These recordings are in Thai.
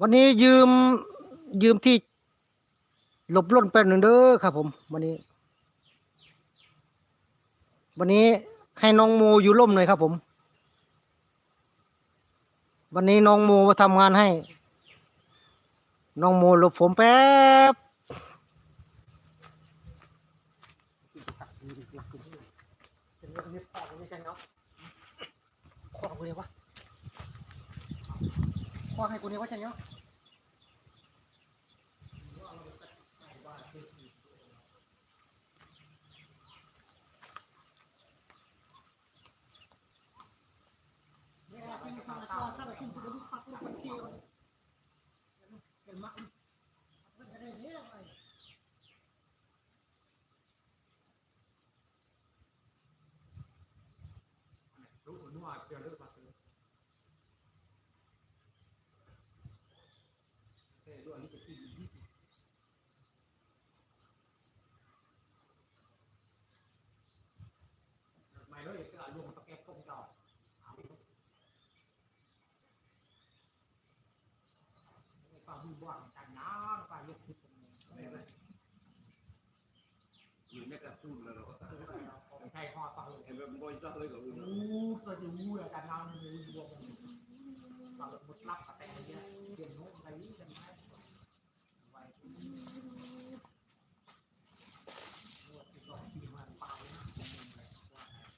วันนี้ยืมยืมที่หลบล่นแป๊บหนึ่งเด้อครับ ผม วันนี้ วันนี้ให้น้องโมอยู่ร่มหน่อยครับ ผม วันนี้น้องโมมาทำงานให้ น้องโมหลบผมแป๊บขวางเนี่ยวะ ขวางให้กูเนี่ยวะจันเนาะ รู้นัวเดี๋ยวเลิกมาซื้อเออดูอันนี้จะกินยี่สิบไม่เลยก็ลงตะแกรงก้มจอเอา ปลาบูบ้างจันน้ำปลาลูกคิดตรงนี้ไม่เลยอยู่ในกระสุนแล้วเราก็ตายใช่ห่อปลาลูกเห็นแบบบอยจ้าเลยกับอู้อุ่นก็จะวู้เลยกันน้ำมันจะรวมปลาลูกมุดลับแต่เนี้ยเปลี่ยนโน้ตไปนี่กันไหมไว้นวดที่ก่อนที่มันปลาเลยนะว่าไง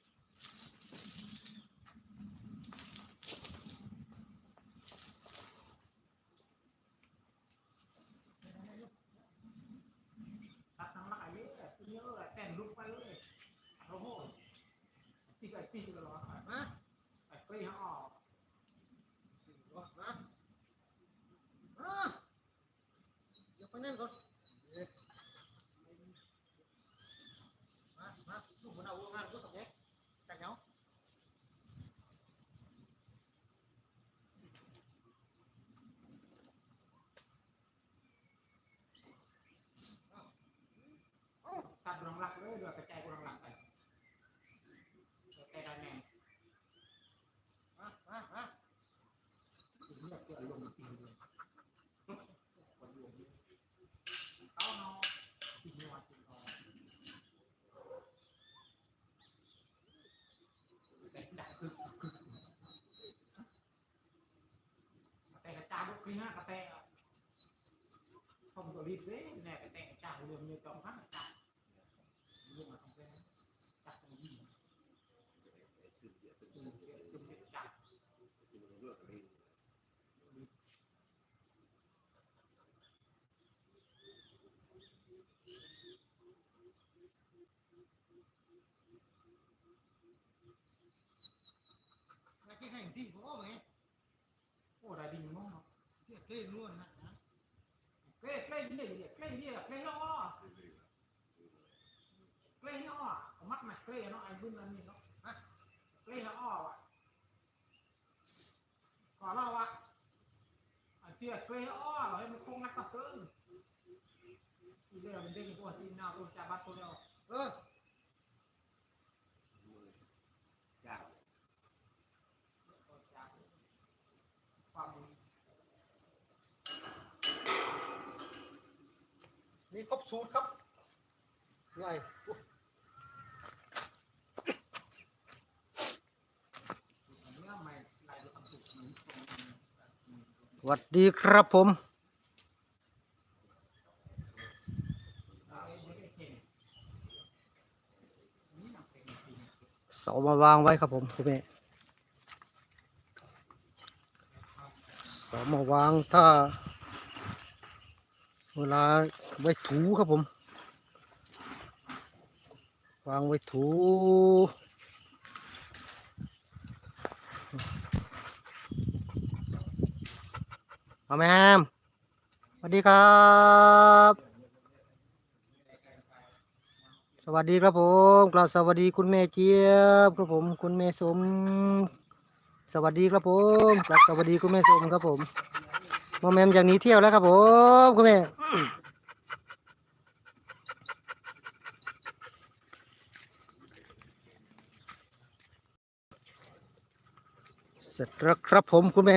ตัดทั้งหลายเลยตัวเยอะแต่งลุกไปเลยโอ้โหตีไก่ปีกันหรอฮะไอ้ปีฮะออก มาอ่าเดี๋ยวไปนั่นก่อนเอ๊ะมามาลูกหัวหน้าวัวงานกูตกเนี้ยจันเนาะ ตัดรองหลักเลยเดี๋ยวกระจายรองหลักไปกระจายได้แน่ มามามา ถึงเลือกเกิดลงตีเลยคนรวมเต้าเนาะตีนวดตีนทองแต่ดักคือคือแต่กระจายลูกขึ้นหน้ากระแตผมตัวรีบเว้ยแน่กระแตกระจายเรื่องเงินจอมพันกระจายเรื่องมาทำเป็นจัดตรงนี้จุดจุดจัด มาที่ให้ที่พ่อไหม โอ้ได้ดีมั้งเนาะ เที่ยเคล้วนนะนะเกล้เกล้นี่เนี่ยเกล้นี่เกล้ล้อเกล้ล้อผมมักมาเกล้เนาะไอ้บุญนั่นนี่เนาะฮะเกล้ล้อวะก่อนเราวะไอ้เตี้ยเกล้ล้อเราให้มันคงนักตับเกินอีเรื่องมันเด้งพวกที่น่าตัวจับบัตรตัวเดียวเออ จ้า ความดี มี ครบสูตรครับไงอันนี้ไม่ไหลไปทำถูกมันสวัสดีครับผม เสามาวางไว้ครับผมคุณแม่เสามาวางถ้า เวลาไว้ถูครับผม วางไว้ถูมาแมมสวัสดีครับ สวัสดีครับผมกล่าวสวัสดีคุณแม่เจี๊ยบครับผม คุณแม่สม สวัสดีครับผมกล่าวสวัสดีคุณแม่สมครับผม โมแมมอย่างนี้เที่ยวแล้วครับผมคุณแม่เสร็จแล้วครับผมคุณแม่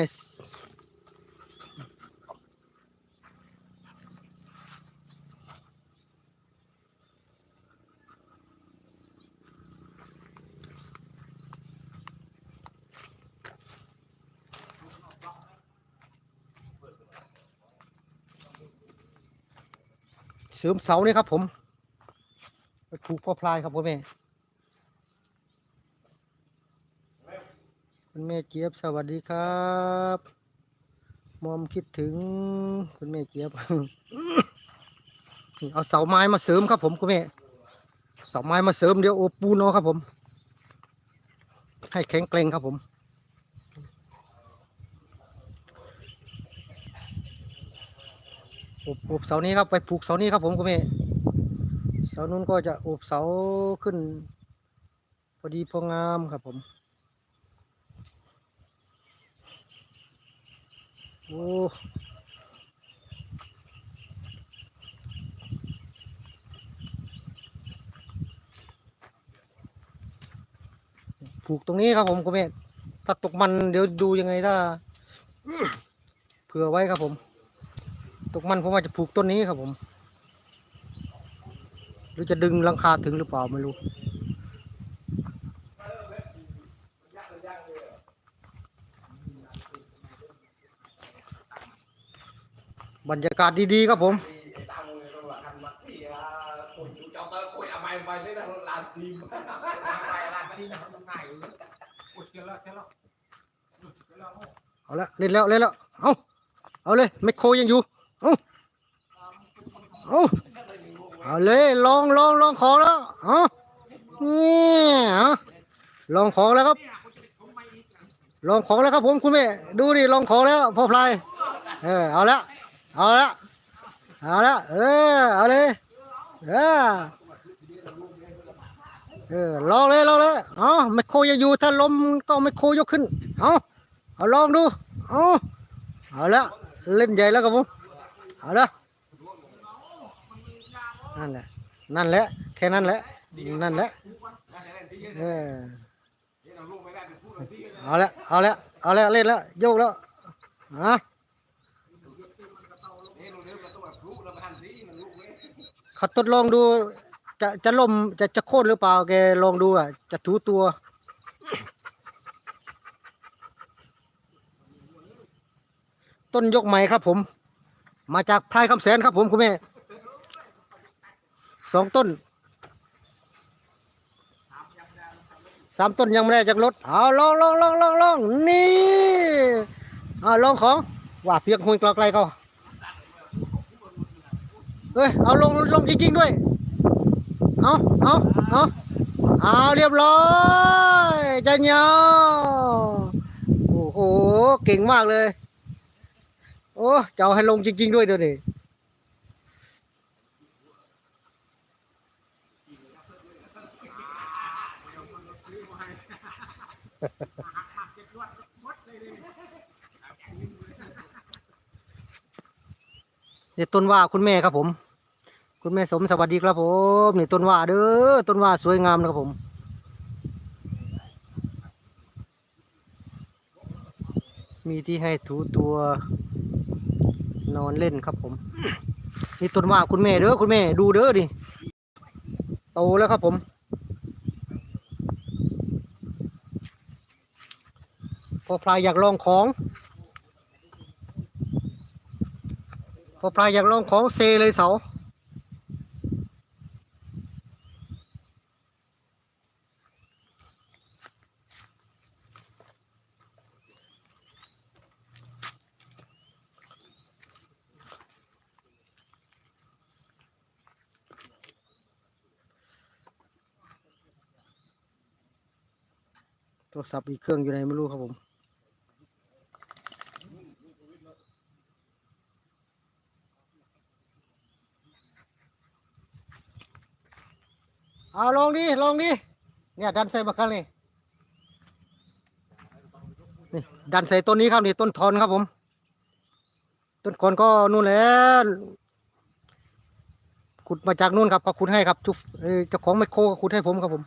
เสริมเสานี่ครับ ผมไปผูกพ่อพลายครับพ่อแม่คุณแม่เจี๊ยบสวัสดีครับมอมคิดถึง คุณแม่เจี๊ยบเอาเสาไม้มาเสริมครับ ผมคุณแม่เสาไม้มาเสริมเดี๋ยวโอปูนเอาครับ ผม ให้แข็งแกร่งครับผม อบอบเสานี้ครับไปผูกเสานี้ครับผมคุณแม่เสานู้นก็จะอบเสาขึ้น พอดีพองามครับผมโอ้ผูกตรงนี้ครับผมคุณแม่ถ้าตกมันเดี๋ยวดูยังไงถ้าเผื่อไว้ครับผม ตกมันผมราะว่าจะผูกต้นนี้ครับผม หรือจะดึงลังคาถึงหรือเปล่าไม่รู้บรรยากาศดีๆครับผม เอาละเล่นแล้วเล่นแล้ว เอาเอาเลยไมโครยังอยู่ เอาเอาเอาเลยลองลองลองของแล้วเอานี่เอาลองของแล้วครับ ลองของแล้วครับผมคุณแม่ดูดิลองของแล้วพ่อพลายเออเอาละเอาละเอาละเออเอาเลยเออเออลองเลยลองเลยเอาไมโครยังอยู่ถ้าลมต้องไมโครยกขึ้นเอาเอาลองดูเอาเอาละเล่นใหญ่แล้วครับผม เอาละนั่นแหละ นั่นแหละ แค่นั้นแหละ นั่นแหละ เออ เอาละ เอาละ เอาละเล่นแล้วโยกแล้วฮะเขาทดลองดู จะ จะล่ม จะ จะโค่นหรือเปล่า แกลองดูอะ จะถูตัวต้นยกใหม่ครับผม มาจากพายคำแสนครับผมคุณแม่สองต้นสามต้นยังไม่ได้จากรถเอาลองลองลองลองลองนี่เอาลองของว่าเพียงหุยกลอไกลเขาเฮ้ยเอาลงลงจริงๆด้วยเอาเอาเอาเอาเรียบร้อยจันยาโอ้โหเก่งมากเลย โอ้จะเอาให้ลงจริง ๆ ด้วยเดี๋ยวนี้นี่ต้นว่าคุณแม่ครับผม คุณแม่สมสวัสดีครับผมนี่ต้นว่าเด้อต้นว่าสวยงามนะครับผมมีที่ให้ถูตัว นอนเล่นครับผม นี่ต้นว่าคุณแม่เด้อคุณแม่ดูเด้อดิโตแล้วครับผมพอพลายอยากลองของ พอพลายอยากลองของเซเลยเสา รศัพท์อีกเครื่องอยู่ไหนไม่รู้ครับผมเอาลองดิลองดิเนี่ยดันใส่มาครั้งนี้นี่ดันใส่ต้นนี้ครับนี่ต้นทอนครับผม ต้นคนก็นู่นแหละขุดมาจากนู่นครับเขาขุดให้ครับจุ๊บเอ้ยเจ้าของไมโครก็ขุดให้ผมครับผม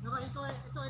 แล้วก็อีกตัว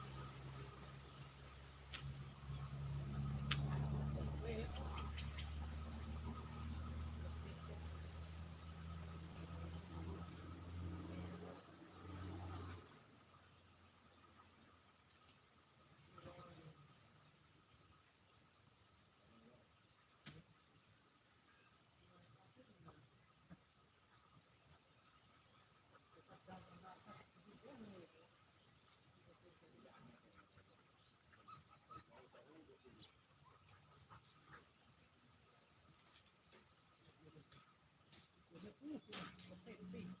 Okay, okay.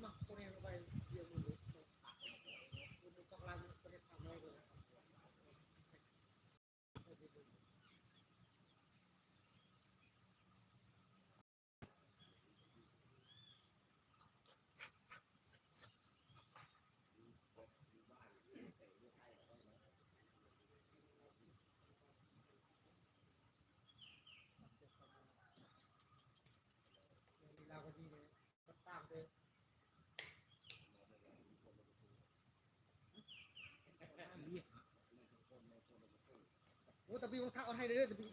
อ้ตะบีมันทักเอาให้เลยเด้อตะบี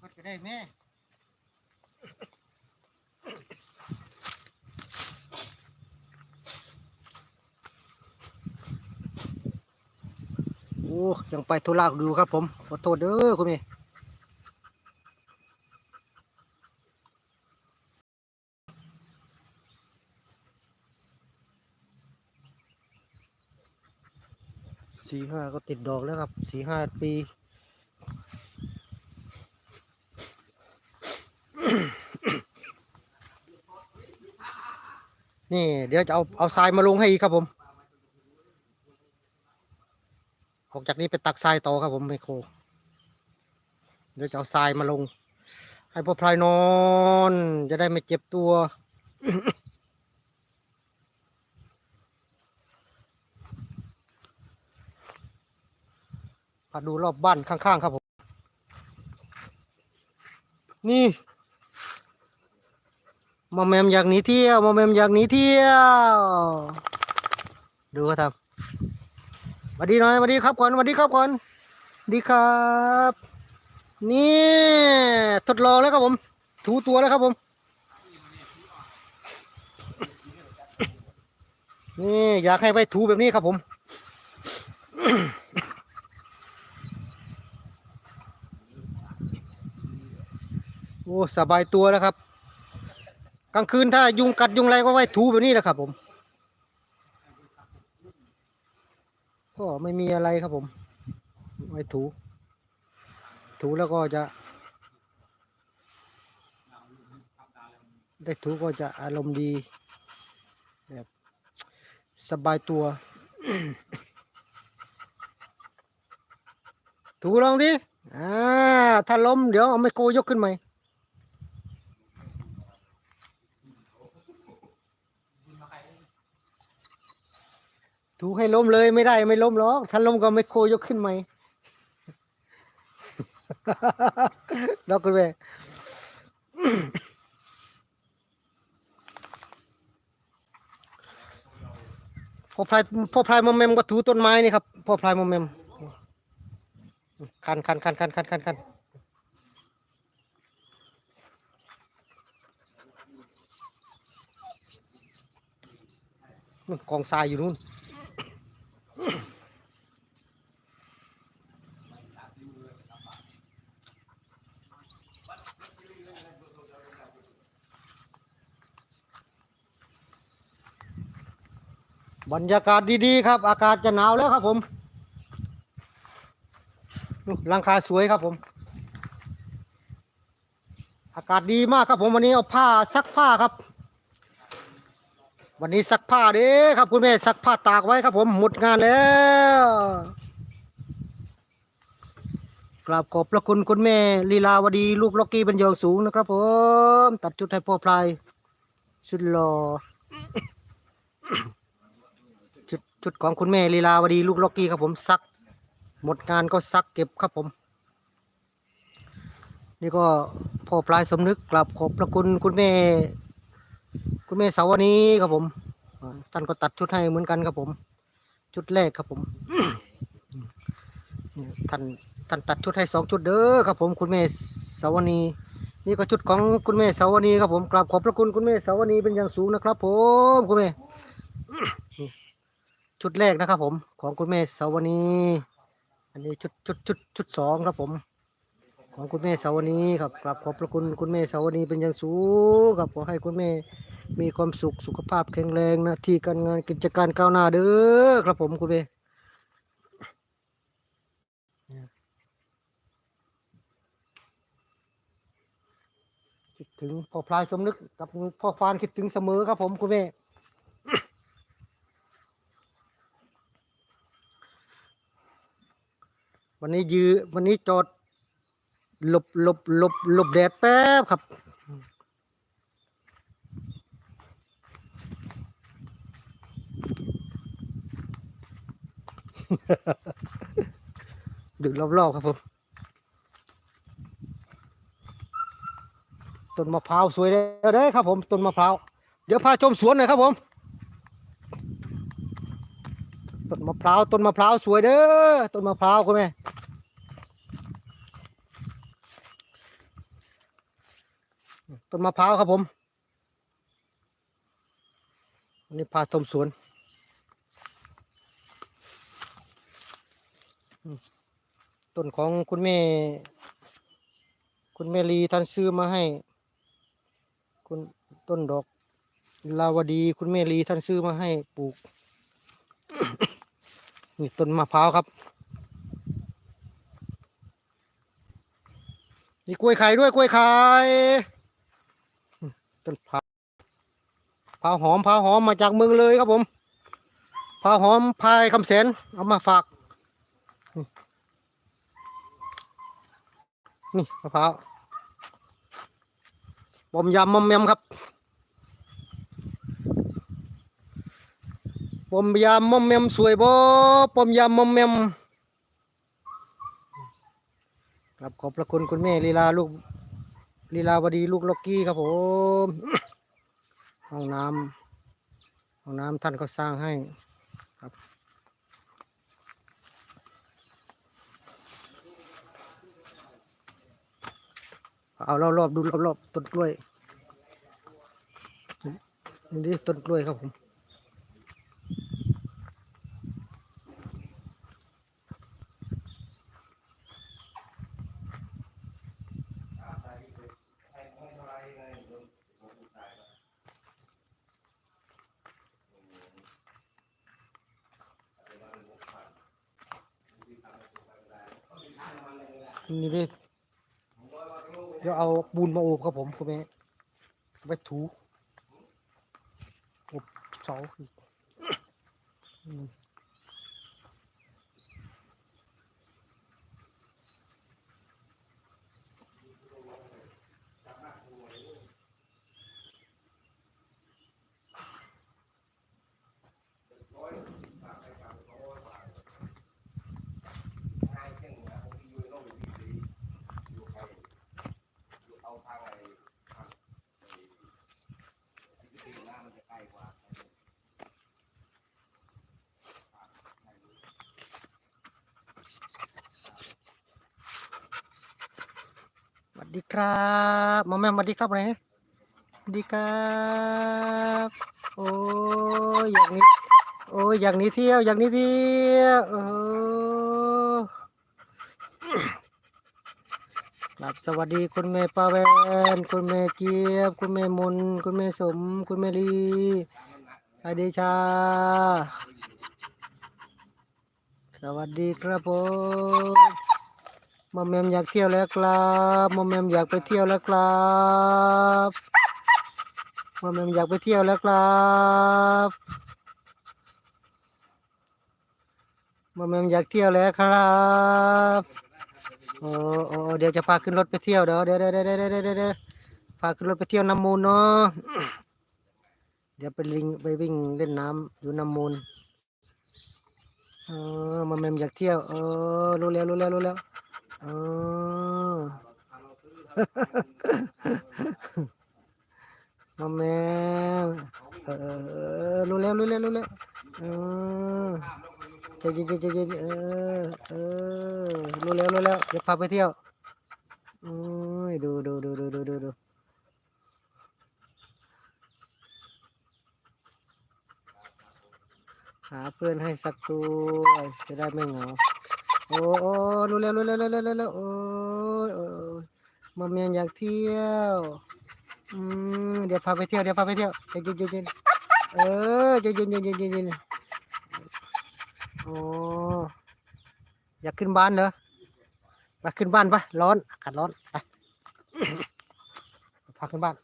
ก็จะได้แม่โอ้ยังไปธุระดูครับผมขอโทษเด้อคุณแสี่ห้าก็ติดดอกแล้วครับสี่ห้าปีนี่เดี๋ยวจะเอาเอาทรายมาลงให้อีกครับผม ออกจากนี้ไปตักทรายต่อครับผมไมโคร เดี๋ยวจะเอาทรายมาลง ให้พ่อพลายนอน จะได้ไม่เจ็บตัว พาดูรอบบ้านข้างๆครับผม นี่มอมแมมอยากหนีเที่ยวมอมแมมอยากหนีเที่ยว ดูเขาทำสวัสดีหน่อยสวัสดีครับก่อนสวัสดีครับก่อนดีครับ นี่ทดลองแล้วครับผม ถูตัวแล้วครับผม นี่อยากให้ไปถูแบบนี้ครับผม อ้สบายตัวแล้วครับ กลางคืนถ้ายุงกัดยุงอะไรก็ไว้ถูแบบนี้แหละครับ ผม ก็ไม่มีอะไรครับผม ไว้ถู ถูแล้วก็จะ ได้ถูก็จะอารมณ์ดีแบบสบายตัวถูลองดิ อ่า ถ้าล้มเดี๋ยวเอาไมโครยกขึ้นใหม่ ถูให้ล้มเลยไม่ได้ไม่ล้มหรอกถ้าล้มก็ไม่โคยกขึ้นใหมดอกกุณแม่พ่อพลายพ่อพลายมอมแมมก็ถูต้นไม้นี่ครับพ่อพลายมอมแมมคันคันคันคันคันคันคันนู่นกองทรายอยู่นู่น บรรยากาศดีๆครับ อากาศจะหนาวแล้วครับผมดูหลังคาสวยครับผม อากาศดีมากครับผมวันนี้เอาผ้าซักผ้าครับ วันนี้ซักผ้าเด้ครับ คุณแม่ซักผ้าตากไว้ครับผมหมดงานแล้วกราบขอบพระคุณคุณแม่ลีลาวดี ลูกล็อกกี้บรรยองสูงนะครับผม ตัดชุดให้พ่อพลายชุดหล่อ ชุดของคุณแม่ลีลาวดีลูกล็อกกี้ครับผมซัก หมดงานก็ซักเก็บครับผม นี่ก็พ่อพลายสมนึกกลับขอบพระคุณคุณแม่ คุณแม่สาวนีครับผมท่านก็ตัดชุดให้เหมือนกันครับผม ชุดแรกครับผมท่านท่านตัดชุดให้สองชุดเด้อครับผมคุณแม่สาวนีนี่ก็ชุดของคุณแม่สาวนีครับผมกราบขอบพระคุณคุณแม่สาวนีเป็นอย่างสูงนะครับ ผมคุณแม่ ชุดแรกนะครับ ผมของคุณแม่สาวนีอันนี้ชุดชุดชุดชุดสองครับผม ของคุณแม่สาวนีครับกราบขอบพระคุณคุณแม่สาวนีเป็นอย่างสูงครับขอให้คุณแม่มีความสุขสุขภาพแข็งแรงนะที่การงานกิจการก้าวหน้าเด้อครับผมคุณแม่คิดถึงพ่อพลายสมนึกกับพ่อฟานคิดถึงเสมอครับผมคุณแม่ วันนี้ยือวันนี้จอดหลบหลบหลบหลบแดดแป๊บครับดึกรอบๆครับผมต้นมะพร้าวสวยเลยเด้ครับผมต้นมะพร้าวเดี๋ยวพาชมสวนหน่อยครับผมต้นมะพร้าวต้นมะพร้าวสวยเด้อต้นมะพร้าวคุณแม่ นมะพร้าวครับผมอันนี้พาชมสวนต้นของคุณแม่ คุณแม่ลีท่านซื้อมาให้ คุณต้นดอกลาวดี คุณแม่ลีท่านซื้อมาให้ปลูก นี่ต้นมะพร้าวครับนี่กล้วยไข่ด้วยกล้วยไข่ ต้นพร้าพาหอมพร้าหอมมาจากเมืองเลยครับผมพร้าหอมพายคำแสนเอามาฝาก นี่มะพร้าวบอมยำมอมแมมครับบอมยำมอมแมมสวยบ่บอมยำมอมแมมครับขอบพระคุณคุณแม่ลีลาลูก ลีลาวดีลูกล็อกกี้ครับผมห้องน้ำห้องน้ำท่านก็สร้างให้ครับเอารอบๆดูรอบๆต้นกล้วยนี่ต้นกล้วยครับผม นี่ดิเดี๋ยวเอาปูนมาโอบครับผมคุณแม่ไว้ถูอบเสาอีกอืมสวัส ดีครับมอแม่สวัสดีครับอะไรนะดีครับโอ้ยอย่างนี้ โอ้ยอย่างนี้เที่ยวอย่างนี้เที่ยวโอ้ครับสวัสดีคุณแม่ป้าแวนคุณแม่เจี๊ยบ คุณแม่มนคุณแม่สม คุณแม่ลีไอเดชา สวัสดีครับผม มอมแมมอยากเที่ยวแล้วครับมอมแมมอยากไปเที่ยวแล้วครับมอมแมมอยากไปเที่ยวแล้วครับมอมแมมอยากเที่ยวแล้วครับโอ้โอ้เดี๋ยวจะพาขึ้นรถไปเที่ยวเดี๋ยวเดี๋ยวเดี๋ยวเดี๋ยวเดี๋ยวเดี๋ยวเดี๋ยวพาขึ้นรถไปเที่ยวน้ำมูลเนาะเดี๋ยวไปลิงไปวิ่งเล่นน้ำอยู่น้ำมูลเออมาแมมอยากเที่ยวเออรู้แล้วรู้แล้วรู้แล้ว เออมาแมมเออเออเออรู้แล้วรู้แล้วรู้แล้วเออใจเย็นใจเย็นใจเย็นเออเออรู้แล้วรู้แล้วเดี๋ยวพาไปเที่ยวอุ้ยดูดูดูดูดูดูดูหาเพื่อนให้สักตัวจะได้ไม่เหงา โอ้โอ้รู้แล้วรู้แล้วรู้แล้วรู้แล้วโอ้ยมาเมียนอยากเที่ยวอืมเดี๋ยวพาไปเที่ยวเดี๋ยวพาไปเที่ยวใจเย็นเย็นเออใจเย็นใจเย็นเย็นโอ้อยากขึ้นบ้านเหรอไปขึ้นบ้านปะร้อนอากาศร้อนไปพาขึ้นบ้าน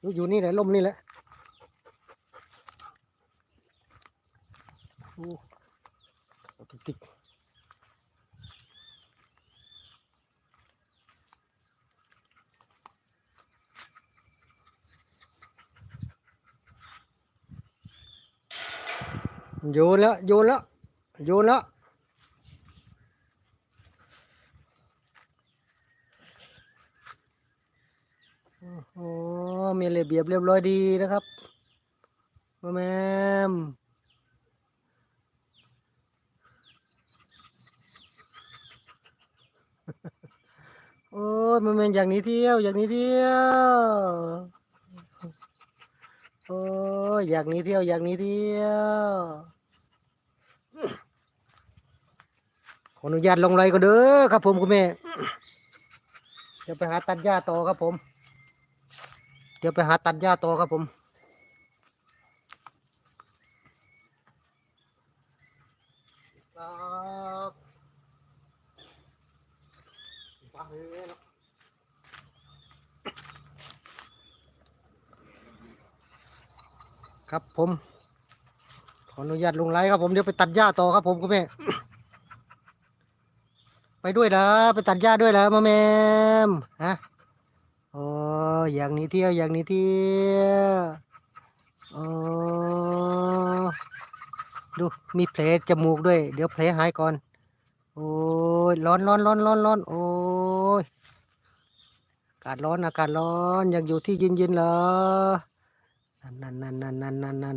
อยู่อยู่นี่แหละลมนี่แหละ อ้ติ๊กโยนแล้วโยนแล้วโยนแล้วโอ้โหมีระเบียบเรียบร้อยดีนะครับมาแม่ โอ้ยมันเป็นอย่างนี้เที่ยว อย่างนี้เที่ยว โอ้ยอยากหนี้เที่ยว อยากหนี้เที่ยวขออนุญาตลงไรก็เด้อครับผมคุณแม่เดี๋ยวไปหาตัดหญ้าต่อครับผม เดี๋ยวไปหาตัดหญ้าต่อครับผม ครับฟังเลยเนาะ ครับผม ขออนุญาตลงไลฟ์ครับผมเดี๋ยวไปตัดหญ้าต่อครับผมคุณแม่ไปด้วยเหรอไปตัดหญ้าด้วยเหรอมาแมมฮะโอ้อย่างนี้เที่ยวอย่างนี้เที่ยวโอ้ดูมีแผลจมูกด้วย เดี๋ยวแผลหายก่อน โอ้ยร้อนร้อนร้อนร้อนร้อนโอ้ยอากาศร้อนอากาศร้อนยากอยู่ที่เย็นเย็นๆเหรอ นั่นนั่นนั่นนั่นนั่นนั่น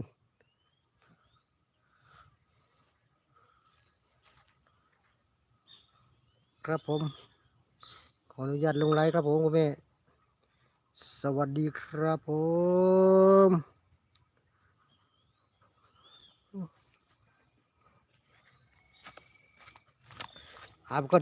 ครับผม ขออนุญาตลงไลฟ์ครับผมคุณแม่ สวัสดีครับผมอาบก่อน